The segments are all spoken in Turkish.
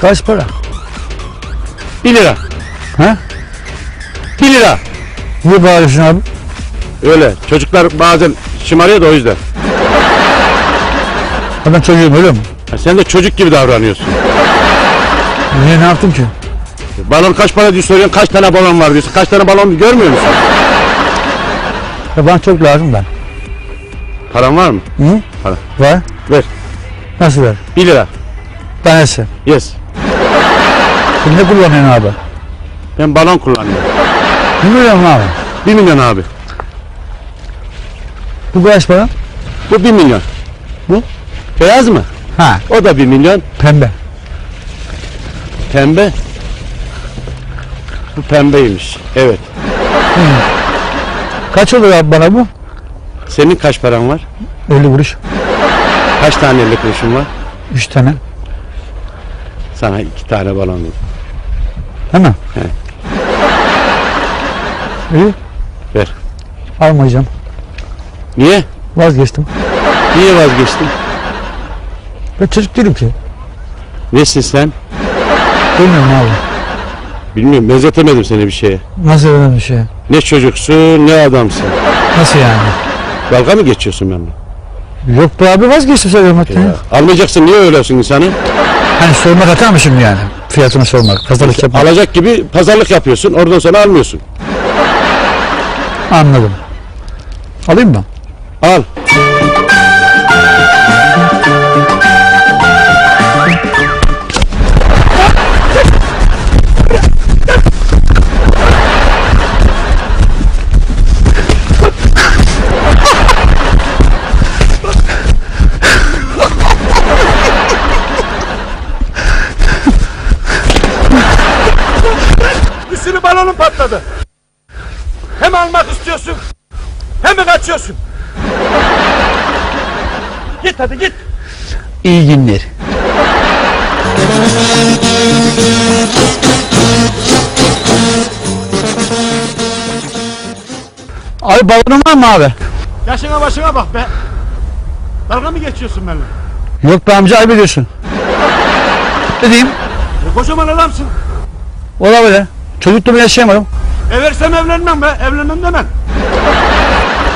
Kaç para? 1 lira. Ha? 1 lira. Niye bağırıyorsun abi? Öyle. Çocuklar bazen şımarıyor da o yüzden. Ha ben çocuğum öyle mi? Ya sen de çocuk gibi davranıyorsun. Niye ne yaptım ki? Balon kaç para diye soruyorsun. Kaç tane balon var diyorsun. Kaç tane balon görmüyor musun? Ya bana çok lazım ben. Paran var mı? Hı? Para. Var. Ver. Nasıl ver? 1 lira. Tanesi. Yes. Sen ne kullanıyorsun abi? Ben balon kullanıyorum. Ne milyon abi? 1 milyon abi. Bu kaç para? Bu 1 milyon. Bu? Beyaz mı? Ha. O da 1 milyon. Pembe. Pembe. Bu pembeymiş. Evet. Kaç olur abi bana bu? Senin kaç paran var? 50 kuruş. Kaç tane 50 kuruşun var? 3 tane. Sana iki tane balon. Değil mi? He. İyi. Ver. Almayacağım. Niye? Vazgeçtim. Niye vazgeçtin? Ben çocuk değilim ki. Nesin sen? Bilmiyorum abi. Bilmiyorum benzetemedim seni bir şeye. Nasıl öyle bir şey? Ne çocuksun ne adamsın. Nasıl yani? Dalga mı geçiyorsun benimle? Yok be abi vazgeçtim hatta. Ya, almayacaksın niye öylesin insanı? Hani sormak hata mı şimdi yani? Fiyatını sormak. Pazarlık yapmak. Alacak gibi pazarlık yapıyorsun oradan sonra almıyorsun. Anladım. Alayım mı? Al. Almak istiyorsun hem mi kaçıyorsun? Git hadi git. İyi günler. Abi balonun var mı abi? Yaşına başına bak be. Dalga mı geçiyorsun benimle? Yok be amca ayıp ediyorsun. Ne diyeyim? E, kocaman adamsın. Olabilir. Çocukluğumu yaşayamadım. Eversem evlenmem be. Evlenmem demem.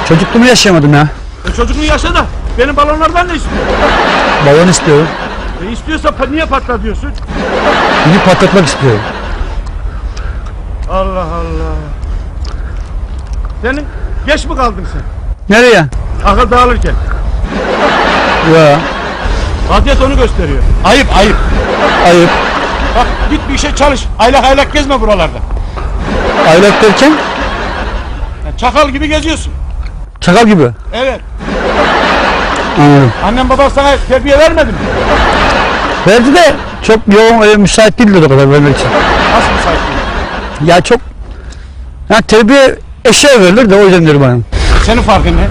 Çocukluğumu yaşayamadım ya. E, çocukluğu yaşa da benim balonlardan ne istiyor? Balon istiyorum. E, istiyorsa pa- niye patla diyorsun? Gidip patlatmak istiyorum. Allah Allah. Senin geç mi kaldın sen? Nereye? Akıl dağılırken. Ya Vaziyet onu gösteriyor. Ayıp ayıp. ayıp. Bak git bir işe çalış. Aylak aylak gezme buralarda. Aylak derken çakal gibi geziyorsun. çakal gibi. Evet. Anladım. Annen baban sana terbiye vermedi mi? Verdi de çok yoğun öyle müsait değildi o kadar vermek için. Nasıl müsait değil? Ya çok ya terbiye eşya verilir de o yüzden diyorum ben. Senin farkın ne?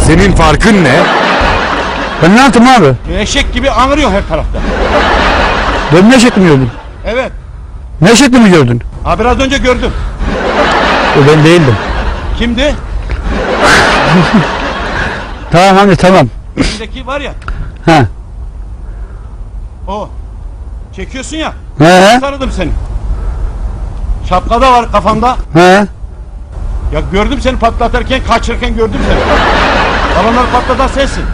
Senin farkın ne? Ben ne yaptım abi? E, Eşek gibi anırıyor her tarafta. Ben ne şekli mi gördün? Evet. Ne şekli mi gördün? Ha biraz önce gördüm. O ben değildim. Kimdi? Tamam hadi tamam. Elindeki var ya. Ha. O. Çekiyorsun ya. He he. Tanıdım seni. Şapkada var kafanda. He. Ya gördüm seni patlatırken kaçırırken gördüm seni. Balonları patlatan sensin.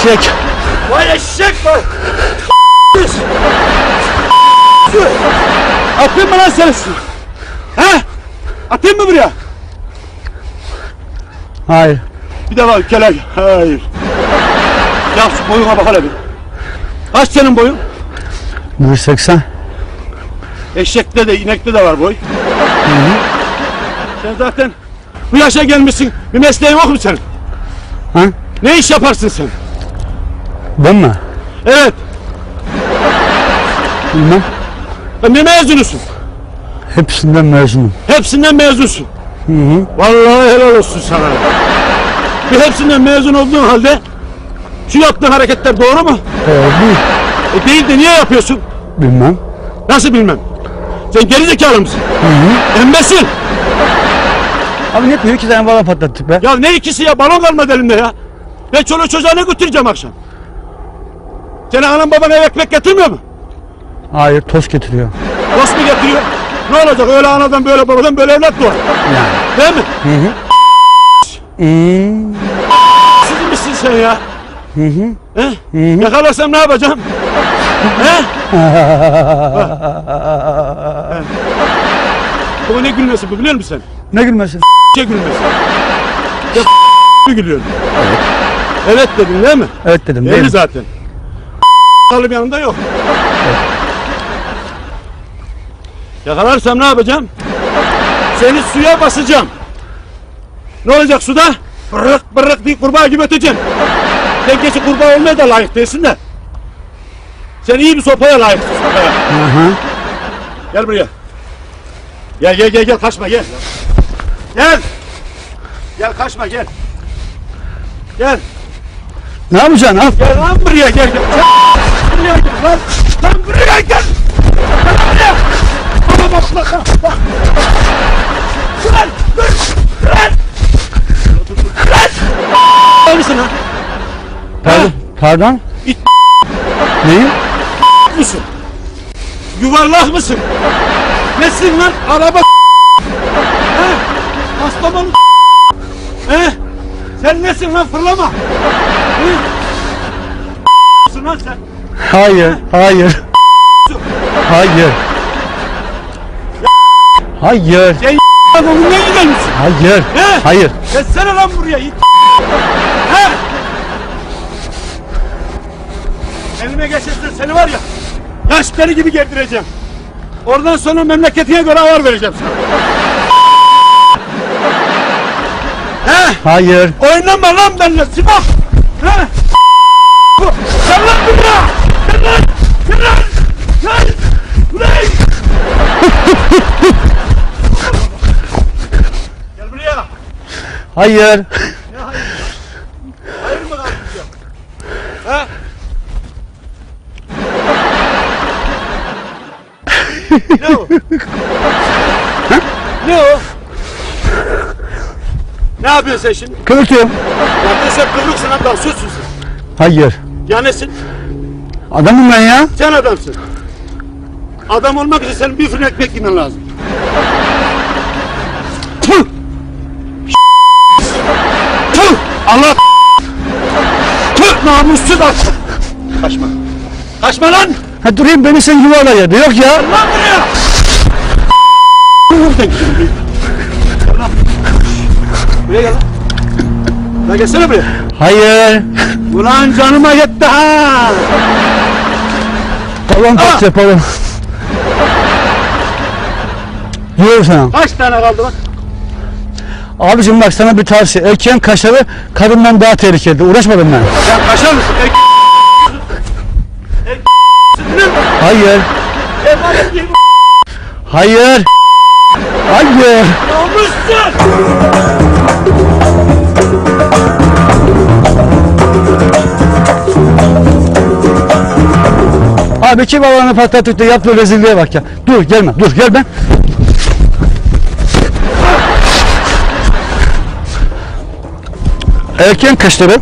Eşek. Vay eşek vay. Atayım mı lan seni? He? Atayım mı buraya? Hayır. Bir de var kelek. Hayır. Ya şu boyuna bak hele bir. Kaç senin boyun? 180. Eşekte de inekte de var boy. Sen zaten bu yaşa gelmişsin. Bir mesleğin yok mu senin? Ha? Ne iş yaparsın sen? Ben mi? Evet. Bilmem. Ben ne mezunusun? Hepsinden mezunum. Hepsinden mezunsun. Vallahi helal olsun sana. Bir hepsinden mezun olduğun halde şu yaptığın hareketler doğru mu? Doğru değil. E değil de niye yapıyorsun? Bilmem. Nasıl bilmem. Sen geri zekalı mısın? Embesil. Abi ne yapıyor? İki tane balon patlattık be. Ya ne ikisi ya balon kalmadı elinde ya. Ben çoluk çocuğa ne götüreceğim akşam? Senin anan baban eve ekmek getirmiyor mu? Hayır toz getiriyor. Dost mu getiriyor? Ne olacak öyle anadan böyle babadan böyle evlat doğar. Yani. Değil mi? Hmm. Sizin misin sen ya? Hı hı. He? Yakalarsam ne yapacağım? He? Bu ne gülmesi bu biliyor musun Ne gülmesin? sen? Şey gülmesi. Ya gülüyorsun? Evet dedin değil mi? Evet dedim değil Belli mi? zaten. Kalıp yanında yok. Yakalarsam ne yapacağım? Seni suya basacağım. Ne olacak suda? Bırık bırık bir kurbağa gibi öteceksin. Sen geçi kurbağa olmaya da layık değilsin de. Sen iyi bir sopaya layıksın sopaya. Hı hı. Gel buraya. Gel gel gel gel kaçma gel. Gel. Gel kaçma gel. Gel. Ne yapacaksın ha? Gel lan buraya gel gel. Gel lan. Lan buraya gel. Buraya. Baba bak bak bak. bak. Dur lan. Dur, dur, dur. Lan. Pardon. Pardon? İt. Neyi? mısın? Yuvarlak mısın? Nesin lan? Araba He? Aslaman He? Sen nesin lan fırlama? He? Lan sen? Hayır. Hayır. Hayır. Hayır. Sen oğlum ne gider misin? Hayır. He? Hayır. Geçsene lan buraya it. He? Elime geçirsin seni var ya. Yaşları gibi gerdireceğim. Oradan sonra memleketine göre ayar vereceğim sana. He? Hayır. Oynama lan benimle Sibop! He? Bu, Gel lan buraya! Gel lan! Gel lan! Gel! Ulan! Gel buraya! Hayır. Ne hayır? Hayır mı diyor? He? ne o? ne o? Ne yapıyorsun sen şimdi? Kıvırtıyorum. Ya sen kıvrıksın hatta sussun sen. Hayır. Ya nesin? Adamım ben ya. Sen adamsın. Adam olmak için senin bir fırın ekmek yemen lazım. Allah Tüh! Namussuz at! Kaçma. Kaçma lan! Ha durayım beni sen yuvarla yerde. Yok ya. Lan buraya! Buraya gel lan. Lan gelsene buraya. Hayır. Ulan canıma yetti ha! Balon patlayacak balon. Diyorum sana. Kaç tane kaldı bak? Abicim bak sana bir tavsiye. Erkeğin kaşları kadından daha tehlikeli. Uğraşmadım ben. Sen kaşar mısın? Ek... Hayır. Hayır. Hayır. Namussuz! Abi iki balonu patlattık da yaptığı rezilliğe bak ya. Dur gelme. Dur gel ben. Erkeğin kaşları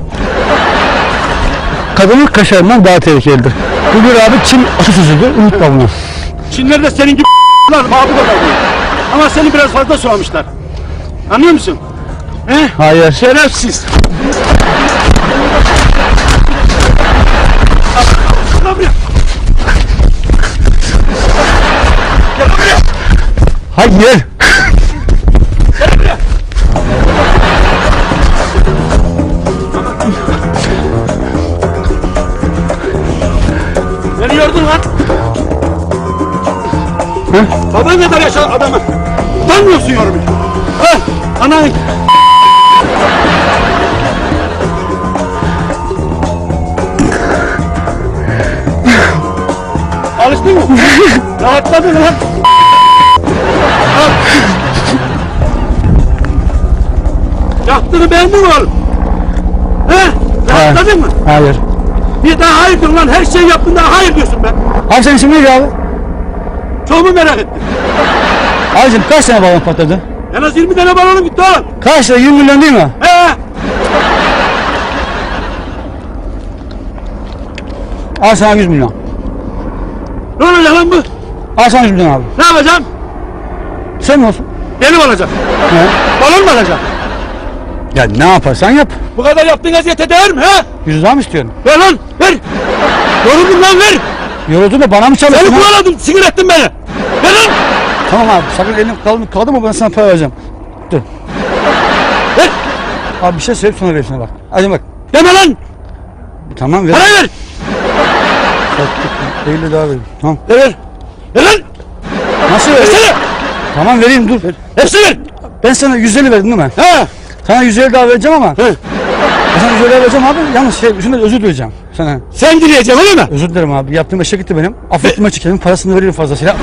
kadının kaşlarından daha tehlikelidir. Bu bir abi Çin atasözüdür. Unutma bunu. Çinler de senin gibi bu kadar. Ama seni biraz fazla soğamışlar. Anlıyor musun? He? Hayır. Şerefsiz. Buraya. Gel buraya. Hayır. Baban kadar yaşa adamı. Utanmıyorsun yormuş. Ha, anan. Alıştın mı? Rahatladın lan. Yaptığını beğendin mi oğlum? He? Rahatladın mı? Hayır. Bir daha hayır diyorsun lan. Her şey yaptın daha hayır diyorsun be. Abi senin isim neydi abi? Çok mu merak ettin? Abicim kaç tane balon patladı? En az 20 tane balonum gitti oğlum. Kaç lira? 20 milyon değil mi? He? Al sana 100 milyon. Ne olacak lan bu? Al sana 100 milyon abi. Ne yapacağım? Sen olsun. Benim olacak. Ne? Balon mu alacak? Ya ne yaparsan yap. Bu kadar yaptığın eziyete değer mi he? 100 daha mı istiyorsun? Ver lan ver. Yoruldum lan ver. Yoruldun da bana mı Seni çalıştın? ha? kovaladım sinir ettin beni. Ver lan. Tamam abi sakın elin kaldı, kaldı mı ben sana para vereceğim. Dur. Ver. Abi bir şey söyleyip sonra vereyim sana bak. Hadi bak. Deme lan. Tamam ver. Parayı ver. 50 daha vereyim. Tamam. Ver ver. Ver lan. Nasıl vereyim? Versene. Tamam vereyim dur. Hepsini ver. Ben sana 150 verdim değil mi? He. Sana 150 daha vereceğim ama. He. Ben sana 150 daha vereceğim abi. Yalnız şey, da özür dileyeceğim sana. Sen dileyeceksin öyle mi? Özür dilerim abi. Yaptığım eşek gitti benim. Affetme çekelim. Parasını veririm fazlasıyla.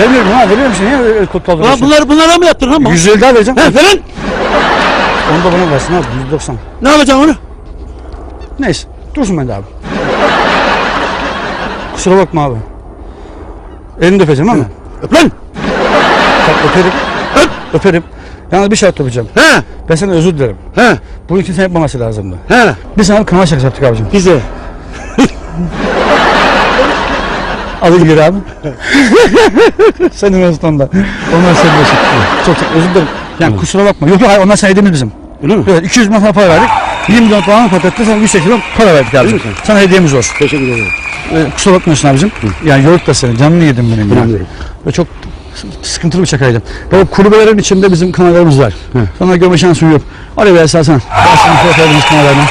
Vermiyorum ha. Veriyorum işte. Niye kod Lan bunları bunlara mı yaptın lan? 150 daha vereceğim. He ver lan. Onu da bana versin abi. 190. Ne yapacaksın onu? Neyse. Dursun bende abi. Kusura bakma abi. Elini de öpeceğim ama. Öp lan. Bak öperim. Öp. Öperim. Yalnız bir şart yapacağım. He. Ben sana özür dilerim. He. Bunu kimse yapmaması lazımdı. He. Biz sana kanal şakası yaptık abicim. Bize. Adı gir abi. Senin olsun da. Onlar senin olsun. Çok çok özür dilerim. Yani kusura bakma. Yok yok hayır onlar sayedemiz bizim. Öyle mi? Evet 200 milyon para verdik. 20 milyon falan patatte sana 180 milyon para verdik abicim. Sana hediyemiz olsun. Teşekkür ederim. Ee, kusura bakmıyorsun abicim. Yani yorup da seni. Canını yedim benim. Önemli değil. Ve çok sıkıntılı bir şakaydı. Ve kulübelerin içinde bizim kanallarımız var. Sana görme şansın yok. Oraya bir esasana. Ben sana fotoğraflarımız kanallarına.